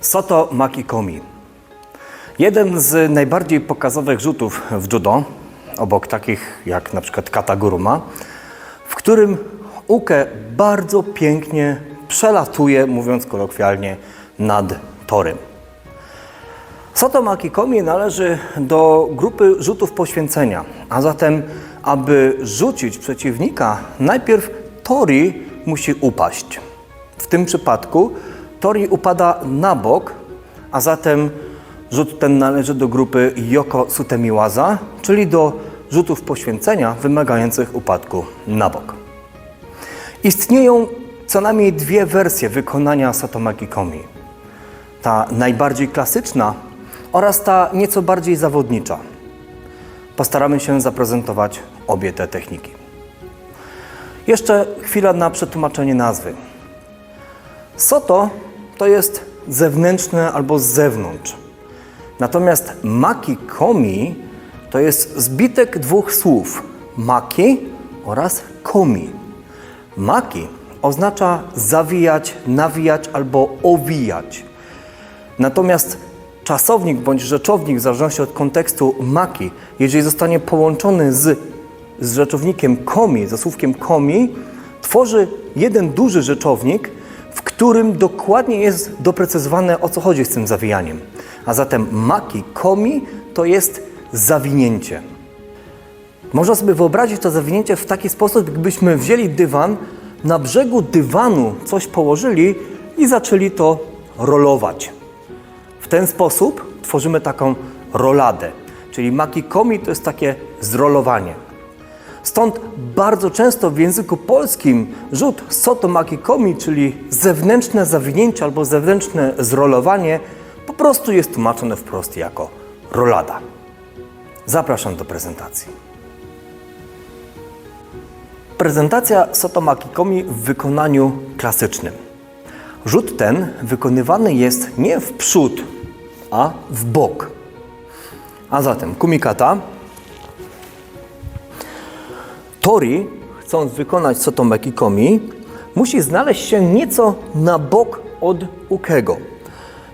Soto Makikomi. Jeden z najbardziej pokazowych rzutów w judo, obok takich jak na przykład kata guruma, w którym uke bardzo pięknie przelatuje, mówiąc kolokwialnie, nad torem. Soto Makikomi należy do grupy rzutów poświęcenia, a zatem, aby rzucić przeciwnika, najpierw tori musi upaść. W tym przypadku tori upada na bok, a zatem rzut ten należy do grupy Yoko Sutemiwaza, czyli do rzutów poświęcenia wymagających upadku na bok. Istnieją co najmniej dwie wersje wykonania Satomaki Komi. Ta najbardziej klasyczna oraz ta nieco bardziej zawodnicza. Postaramy się zaprezentować obie te techniki. Jeszcze chwila na przetłumaczenie nazwy. Soto to jest zewnętrzne albo z zewnątrz. Natomiast maki komi to jest zbitek dwóch słów maki oraz komi. Maki oznacza zawijać, nawijać albo owijać. Natomiast czasownik bądź rzeczownik, w zależności od kontekstu maki, jeżeli zostanie połączony z, z rzeczownikiem komi, ze słówkiem komi, tworzy jeden duży rzeczownik, którym dokładnie jest doprecyzowane o co chodzi z tym zawijaniem. A zatem maki komi to jest zawinięcie. Można sobie wyobrazić to zawinięcie w taki sposób, jakbyśmy wzięli dywan, na brzegu dywanu coś położyli i zaczęli to rolować. W ten sposób tworzymy taką roladę, czyli maki komi to jest takie zrolowanie. Stąd bardzo często w języku polskim rzut soto maki komi, czyli zewnętrzne zawinięcie albo zewnętrzne zrolowanie, po prostu jest tłumaczone wprost jako rolada. Zapraszam do prezentacji. Prezentacja soto maki komi w wykonaniu klasycznym. Rzut ten wykonywany jest nie w przód, a w bok. A zatem kumikata. Tori, chcąc wykonać sotomeki komi, musi znaleźć się nieco na bok od ukego.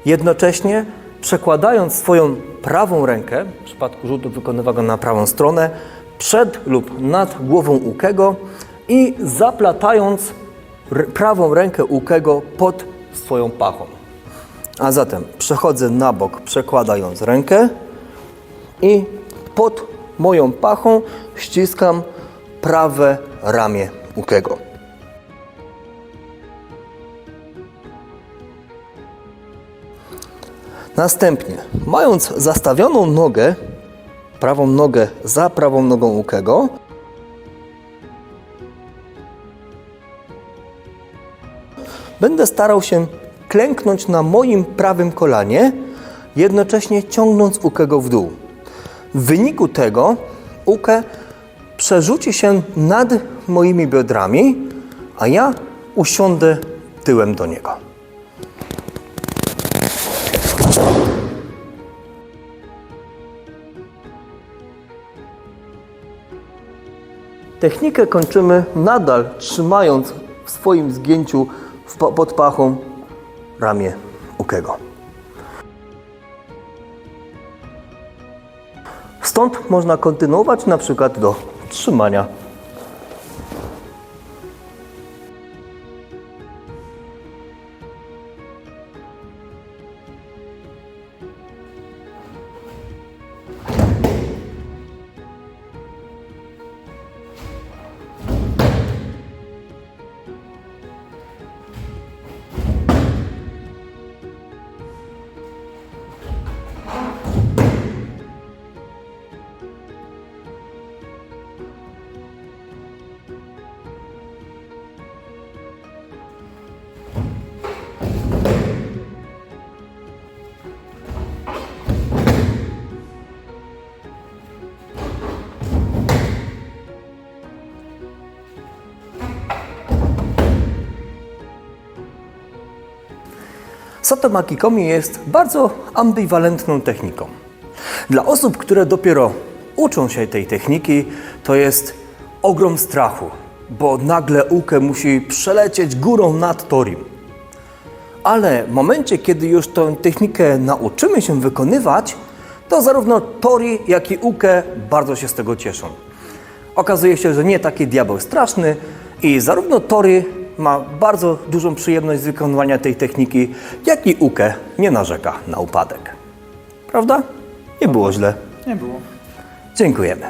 Jednocześnie przekładając swoją prawą rękę, w przypadku rzutu wykonywanego na prawą stronę, przed lub nad głową ukego i zaplatając prawą rękę ukego pod swoją pachą. A zatem przechodzę na bok, przekładając rękę i pod moją pachą ściskam prawe ramię ukego. Następnie, mając zastawioną nogę, prawą nogę za prawą nogą ukego, będę starał się klęknąć na moim prawym kolanie, jednocześnie ciągnąc ukego w dół. W wyniku tego uke przerzuci się nad moimi biodrami, a ja usiądę tyłem do niego. Technikę kończymy nadal trzymając w swoim zgięciu pod pachą ramię ukego. Stąd można kontynuować na przykład do 什么呢？Soto Makikomi jest bardzo ambiwalentną techniką. Dla osób, które dopiero uczą się tej techniki, to jest ogrom strachu, bo nagle ukę musi przelecieć górą nad torim. ale w momencie, kiedy już tę technikę nauczymy się wykonywać, to zarówno Tori, jak i Uke bardzo się z tego cieszą. Okazuje się, że nie taki diabeł straszny i zarówno Tori ma bardzo dużą przyjemność z wykonywania tej techniki, jak i Uke nie narzeka na upadek. Prawda? Nie było źle. Nie było. Dziękujemy.